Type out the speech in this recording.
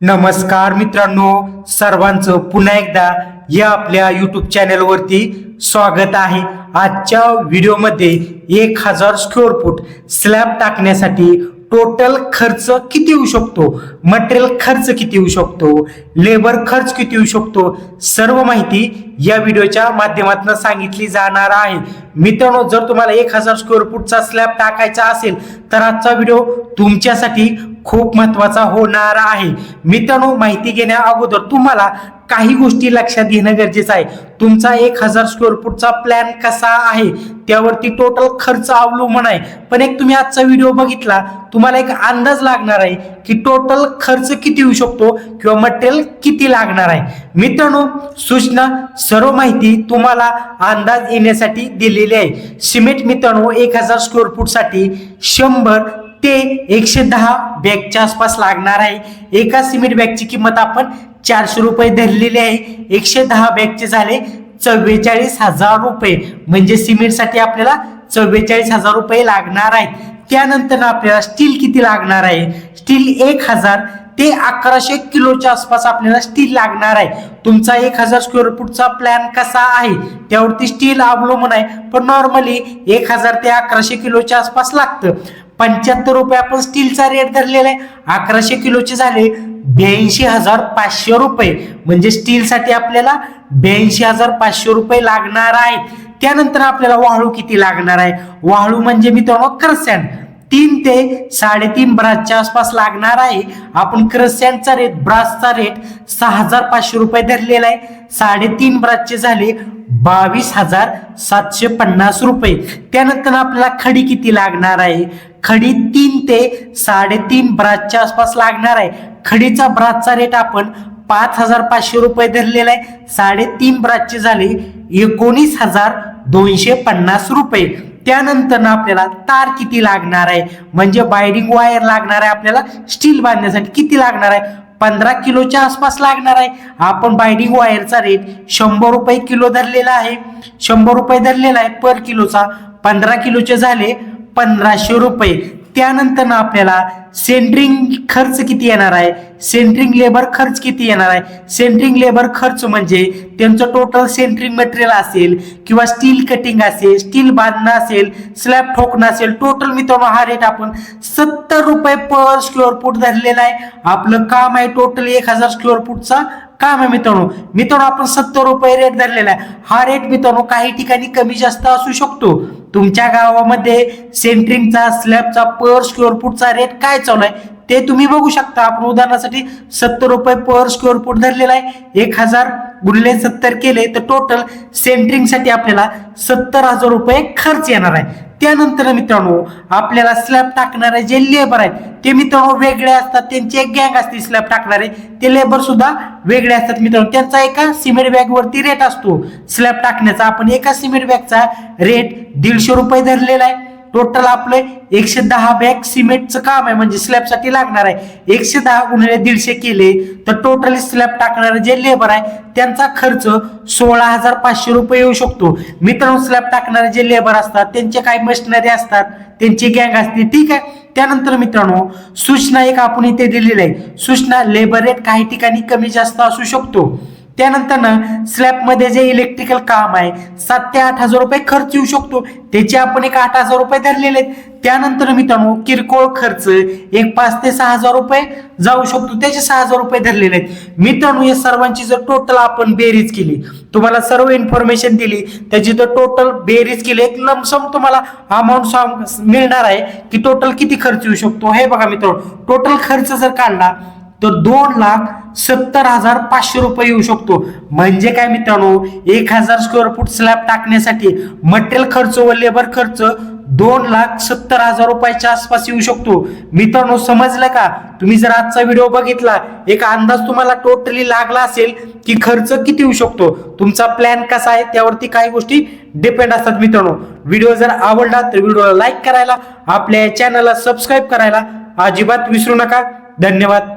नमस्कार मित्रांनो सर्वांचं पुन्हा एकदा या आपल्या यूट्यूब चॅनलवरती स्वागत आहे. आजच्या व्हिडिओमध्ये एक हजार स्क्वेअर फूट स्लॅब टाकण्यासाठी टोटल खर्च किती येऊ शकतो? मटेरियल खर्च किती येऊ शकतो? लेबर खर्च किती येऊ शकतो? सर्व माहिती या व्हिडिओच्या माध्यमातून सांगितली जाणार आहे. मित्रांनो जर तुम्हाला एक हजार स्क्वेअर फूटचा स्लॅब टाकायचा असेल तर आजचा व्हिडिओ तुमच्यासाठी खूप महत्त्वाचा होणार आहे. मित्रांनो माहिती घेण्या अगोदर तुम्हाला काही गोष्टी लक्षात घेणं गरजेचं आहे. तुमचा एक हजार स्क्वेअर फूटचा प्लॅन कसा आहे? त्यावरती टोटल खर्च अवलंबून आहे. पण एक तुम्ही आजचा व्हिडिओ बघितला तुम्हाला एक अंदाज लागणार आहे की टोटल खर्च किती येऊ शकतो किंवा मटेरियल किती लागणार आहे. मित्रांनो सूचना सर्व माहिती तुम्हाला अंदाज येण्यासाठी दिलेली आहे. सिमेंट मित्रांनो एक हजार स्क्वेअर फूटसाठी शंभर ते एकशे दहा बॅगच्या आसपास लागणार आहे. एका सिमेंट बॅगची किंमत आपण चारशे रुपये धरलेली आहे. एकशे दहा बॅगचे झाले चव्वेचाळीस हजार रुपये. म्हणजे सिमेंटसाठी आपल्याला चव्वेचाळीस हजार रुपये लागणार आहेत. त्यानंतर आपल्याला स्टील किती लागणार आहे? स्टील एक हजार ते अकराशे किलोच्या आसपास आपल्याला स्टील लागणार आहे. तुमचा एक हजार स्क्वेअर फूटचा प्लॅन कसा आहे? त्यावरती स्टील अवलंबून आहे. पण नॉर्मली एक हजार ते अकराशे किलोच्या आसपास लागतं. पंच्याहत्तर रुपये आपण स्टीलचा रेट धरलेला आहे. अकराशे किलोचे झाले ब्याऐंशी हजार पाचशे रुपये. म्हणजे स्टीलसाठी आपल्याला ब्याऐंशी हजार पाचशे रुपये लागणार आहे. त्यानंतर आपल्याला वाळू किती लागणार आहे? वाळू म्हणजे मित्रांनो क्रसँड तीन ते साडेतीन ब्रासच्या आसपास लागणार आहे. आपण क्रस्यांचा रेट ब्रासचा रेट सहा हजार पाचशे रुपये धरलेला आहे. साडेतीन ब्रासचे झाले बावीस हजार सातशे पन्नास रुपये. त्यानंतर आपल्याला खडी किती लागणार आहे? खडी तीन ते साडेतीन ब्रासच्या आसपास लागणार आहे. खडीचा ब्रासचा रेट आपण पाच हजार पाचशे रुपये धरलेला आहे. साडेतीन ब्रासचे झाले एकोणीस हजार दोनशे पन्नास रुपये. त्यानंतर आपल्याला तार किती लागणार आहे? म्हणजे बायडिंग वायर लागणार आहे आपल्याला स्टील बांधण्यासाठी किती लागणार आहे? पंधरा किलोच्या आसपास लागणार आहे. आपण बायडिंग वायरचा रेट शंभर रुपये किलो धरलेला आहे. शंभर रुपये धरलेला आहे पर किलोचा पंधरा किलोचे झाले पंधराशे रुपये. त्यानंतर आपल्याला सेंट्रिंग खर्च किती येणार आहे? सेंट्रिंग लेबर खर्च किती येणार आहे? सेंट्रिंग लेबर खर्च म्हणजे त्यांचं टोटल सेंट्रिंग मटेरियल असेल किंवा स्टील कटिंग असेल स्टील बांधणं असेल स्लॅब ठोकणं असेल टोटल मित्रांनो हा रेट आपण सत्तर रुपये पर स्क्वेअर फूट धरलेला आहे. आपलं काम आहे टोटल एक हजार स्क्वेअर फूटचा काम आहे मित्रांनो? मित्रांनो आपण सत्तर रुपये रेट धरलेला आहे. हा रेट मित्रांनो काही ठिकाणी कमी जास्त असू शकतो. तुमच्या गावामध्ये सेंट्रिंगचा स्लॅबचा पर स्क्वेअर फूटचा रेट काय चालू आहे ते तुम्ही बघू शकता. आपण उदाहरणासाठी सत्तर रुपये पर स्क्वेअर फूट धरलेला आहे. एक हजार गुणले सत्तर केले तर टोटल सेंट्रिंगसाठी आपल्याला सत्तर हजार रुपये खर्च येणार आहे. त्यानंतर मित्रांनो आपल्याला स्लॅब टाकणारे जे लेबर आहेत. ते मित्रांनो वेगळे असतात त्यांची एक गँग असते स्लॅब टाकणारे. ते लेबर सुद्धा वेगळे असतात मित्रांनो. त्यांचा एका सिमेंट बॅग वरती रेट असतो. स्लॅब टाकण्याचा आपण एका सिमेंट बॅगचा रेट दीडशे रुपये धरलेला आहे. टोटल आपलं एकशे दहा बॅग सिमेंटचं काम आहे. म्हणजे स्लॅबसाठी लागणार आहे. एकशे दहा गुणिले दीडशे केले तर टोटल स्लॅब टाकणारे जे लेबर आहे त्यांचा खर्च सोळा हजार पाचशे रुपये येऊ शकतो. मित्रांनो स्लॅब टाकणारे जे लेबर असतात त्यांचे काही मशिनरी असतात त्यांची गँग असते. ठीक आहे? त्यानंतर मित्रांनो सूचना एक आपण इथे दिलेली आहे. सूचना लेबर रेट काही ठिकाणी कमी जास्त असू शकतो. त्यानंतर स्लॅबमध्ये जे इलेक्ट्रिकल काम आहे सात ते आठ हजार रुपये खर्च येऊ शकतो. त्याचे आपण एक आठ हजार रुपये धरलेले आहेत. त्यानंतर मित्रांनो किरकोळ खर्च एक पाच ते सहा हजार रुपये जाऊ शकतो. त्याचे सहा हजार रुपये धरलेले आहेत. मित्रांनो या सर्वांची जर टोटल आपण बेरीज केली तुम्हाला सर्व इन्फॉर्मेशन दिली त्याची जर टोटल बेरीज केली एक लमसम तुम्हाला अमाऊंट मिळणार आहे की टोटल किती खर्च येऊ शकतो. हे बघा मित्रांनो टोटल खर्च जर काढला तर दोन लाख सत्तर हजार पाचशे रुपये येऊ शकतो. म्हणजे काय मित्रांनो एक हजार स्क्वेअर फूट स्लॅब टाकण्यासाठी मटेरियल खर्च व लेबर खर्च दोन लाख सत्तर हजार रुपयाच्या आसपास येऊ शकतो. मित्रांनो समजलं का? तुम्ही जर आजचा व्हिडिओ बघितला एक अंदाज तुम्हाला टोटली लागला असेल की खर्च किती येऊ शकतो. तुमचा प्लॅन कसा आहे त्यावरती काही गोष्टी डिपेंड असतात मित्रांनो. व्हिडिओ जर आवडला तर व्हिडिओला लाईक करायला आपल्या चॅनलला सबस्क्राईब करायला अजिबात विसरू नका. धन्यवाद.